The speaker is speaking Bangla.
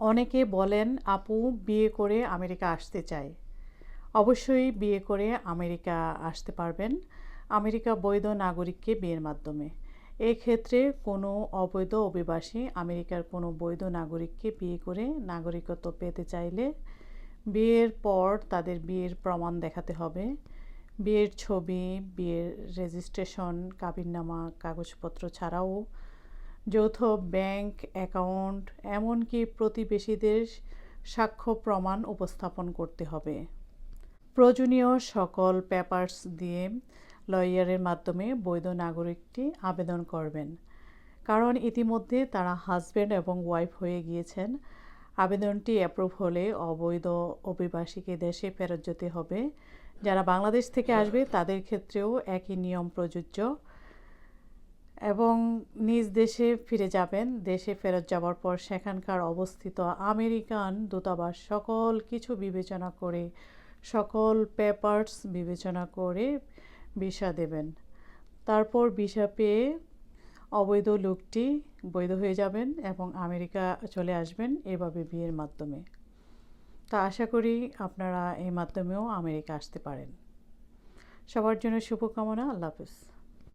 অনেকে বলেন, আপু, বিয়ে করে আমেরিকা আসতে চাই। অবশ্যই বিয়ে করে আমেরিকা আসতে পারবেন। আমেরিকা বৈধ নাগরিককে বিয়ের মাধ্যমে। এক্ষেত্রে কোনো অবৈধ অভিবাসী আমেরিকার কোনো বৈধ নাগরিককে বিয়ে করে নাগরিকত্ব পেতে চাইলে বিয়ের পর তাদের বিয়ের প্রমাণ দেখাতে হবে। বিয়ের ছবি, বিয়ের রেজিস্ট্রেশন, কাবিননামা, কাগজপত্র ছাড়াও যৌথ ব্যাংক অ্যাকাউন্ট, এমনকি প্রতিবেশীদের সাক্ষ্য প্রমাণ উপস্থাপন করতে হবে। প্রয়োজনীয় সকল পেপারস দিয়ে লয়ারের মাধ্যমে বৈধ নাগরিকটি আবেদন করবেন। কারণ ইতিমধ্যে তারা হাজব্যান্ড এবং ওয়াইফ হয়ে গিয়েছেন। আবেদনটি অ্যাপ্রুভ হলে অবৈধ অভিবাসীকে দেশে ফেরত যেতে হবে। যারা বাংলাদেশ থেকে আসবে, তাদের ক্ষেত্রেও একই নিয়ম প্রযোজ্য। এবং নিজ দেশে ফিরে যাবেন। দেশে ফেরত যাওয়ার পর সেখানকার অবস্থিত আমেরিকান দূতাবাস সকল কিছু বিবেচনা করে, সকল পেপারস বিবেচনা করে ভিসা দেবেন। তারপর ভিসা পেয়ে অবৈধ লোকটি বৈধ হয়ে যাবেন এবং আমেরিকা চলে আসবেন এভাবে বিয়ের মাধ্যমে। তা আশা করি আপনারা এই মাধ্যমেও আমেরিকা আসতে পারেন। সবার জন্য শুভকামনা। আল্লাহ হাফিজ।